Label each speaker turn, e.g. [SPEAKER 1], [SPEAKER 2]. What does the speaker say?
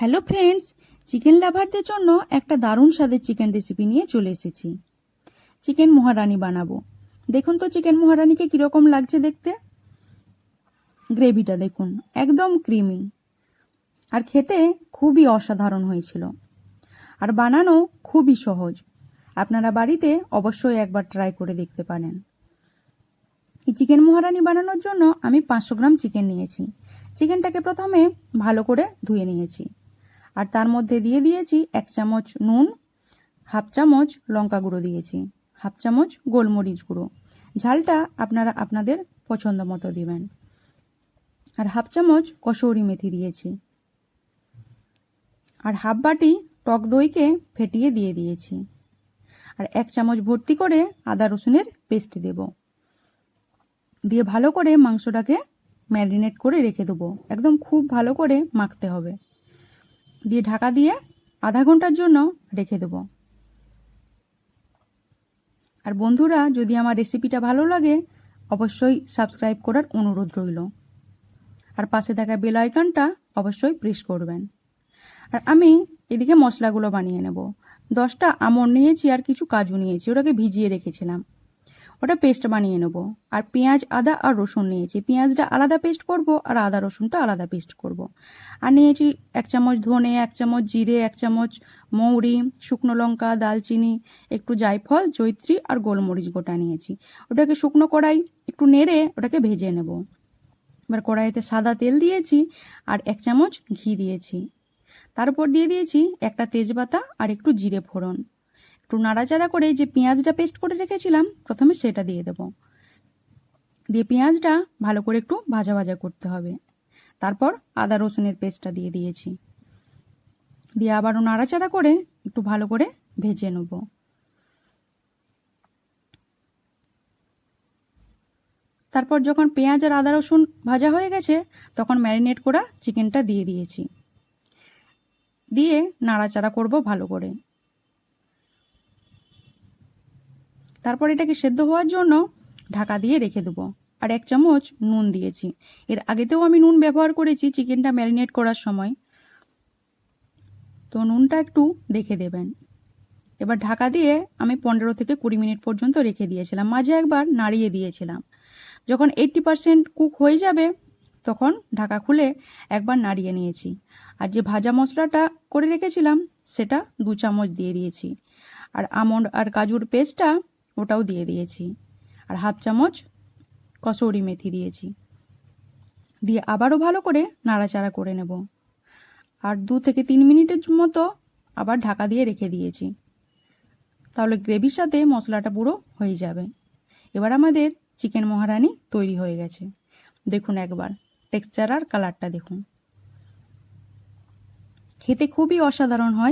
[SPEAKER 1] Hello friends, chicken লাভারদের জন্য একটা দারুণ স্বাদের চিকেন রেসিপি নিয়ে চলে এসেছি। চিকেন মহারানি বানাবো। দেখুন তো চিকেন মহারানিকে কীরকম লাগছে দেখতে। গ্রেভিটা দেখুন, একদম ক্রিমি। আর খেতে খুবই অসাধারণ হয়েছিল। আর বানানো খুবই সহজ। আপনারা বাড়িতে অবশ্যই একবার ট্রাই করে দেখতে পারেন। এই চিকেন মহারানি বানানোর জন্য আমি পাঁচশো গ্রাম চিকেন নিয়েছি। চিকেনটাকে প্রথমে ভালো করে ধুয়ে নিয়েছি। আর তার মধ্যে দিয়ে দিয়েছি এক চামচ নুন, হাফ চামচ লঙ্কা গুঁড়ো দিয়েছি, হাফ চামচ গোলমরিচ গুঁড়ো। ঝালটা আপনারা আপনাদের পছন্দ মতো দিবেন। আর হাফ চামচ কসৌরি মেথি দিয়েছি। আর হাফ বাটি টক দইকে ফেটিয়ে দিয়ে দিয়েছি। আর এক চামচ ভর্তি করে আদা রসুনের পেস্ট দেব। দিয়ে ভালো করে মাংসটাকে ম্যারিনেট করে রেখে দেবো। একদম খুব ভালো করে মাখতে হবে। দিয়ে ঢাকা দিয়ে আধা ঘণ্টার জন্য রেখে দেবো। আর বন্ধুরা, যদি আমার রেসিপিটা ভালো লাগে, অবশ্যই সাবস্ক্রাইব করার অনুরোধ রইল। আর পাশে থাকা বেল আইকনটা অবশ্যই প্রেস করবেন। আর আমি এদিকে মশলাগুলো বানিয়ে নেব। দশটা আমন নিয়েছি আর কিছু কাজু নিয়েছি, ওটাকে ভিজিয়ে রেখেছিলাম। ওটা পেস্ট বানিয়ে নেব। আর পেঁয়াজ, আদা আর রসুন নিয়েছি। পেঁয়াজটা আলাদা পেস্ট করব আর আদা রসুনটা আলাদা পেস্ট করব। আর নিয়েছি এক চামচ ধনে, এক চামচ জিরে, এক চামচ মৌরি, শুকনো লঙ্কা, দালচিনি, একটু জায়ফল জৈত্রী আর গোলমরিচ গোটা নিয়েছি। ওটাকে শুকনো কড়াই একটু নেড়ে ওটাকে ভেজে নেব। এবার কড়াইতে সাদা তেল দিয়েছি আর এক চামচ ঘি দিয়েছি। তারপর দিয়ে দিয়েছি একটা তেজপাতা আর একটু জিরে ফোড়ন। একটু নাড়াচাড়া করে যে পেঁয়াজটা পেস্ট করে রেখেছিলাম, প্রথমে সেটা দিয়ে দেব। দিয়ে পেঁয়াজটা ভালো করে একটু ভাজা ভাজা করতে হবে। তারপর আদা রসুনের পেস্টটা দিয়ে দিয়েছি। দিয়ে আবারও নাড়াচাড়া করে একটু ভালো করে ভেজে নেব। তারপর যখন পেঁয়াজ আর আদা রসুন ভাজা হয়ে গেছে, তখন ম্যারিনেট করা চিকেনটা দিয়ে দিয়েছি। দিয়ে নাড়াচাড়া করব ভালো করে। তারপর এটাকে সেদ্ধ হওয়ার জন্য ঢাকা দিয়ে রেখে দেবো। আর এক চামচ নুন দিয়েছি। এর আগেতেও আমি নুন ব্যবহার করেছি চিকেনটা ম্যারিনেট করার সময়। তো নুনটা একটু দেখে দেবেন। এবার ঢাকা দিয়ে আমি পনেরো থেকে কুড়ি মিনিট পর্যন্ত রেখে দিয়েছিলাম। মাঝে একবার নাড়িয়ে দিয়েছিলাম। যখন এইট্টি পারসেন্ট কুক হয়ে যাবে, তখন ঢাকা খুলে একবার নাড়িয়ে নিয়েছি। আর যে ভাজা মশলাটা করে রেখেছিলাম, সেটা দু চামচ দিয়ে দিয়েছি। আর আমন্ড আর কাজুর পেস্টটা ওটাও দিয়ে দিয়েছি। আর হাফ চামচ কসৌরি মেথি দিয়েছি। দিয়ে আবারও ভালো করে নাড়াচাড়া করে নেব। আর দু থেকে তিন মিনিটের মতো আবার ঢাকা দিয়ে রেখে দিয়েছি। তাহলে গ্রেভির সাথে মশলাটা পুরো হয়ে যাবে। এবার আমাদের চিকেন মহারানি তৈরি হয়ে গেছে। দেখুন একবার, টেক্সচার আর কালারটা দেখুন। খেতে খুবই অসাধারণ হয়।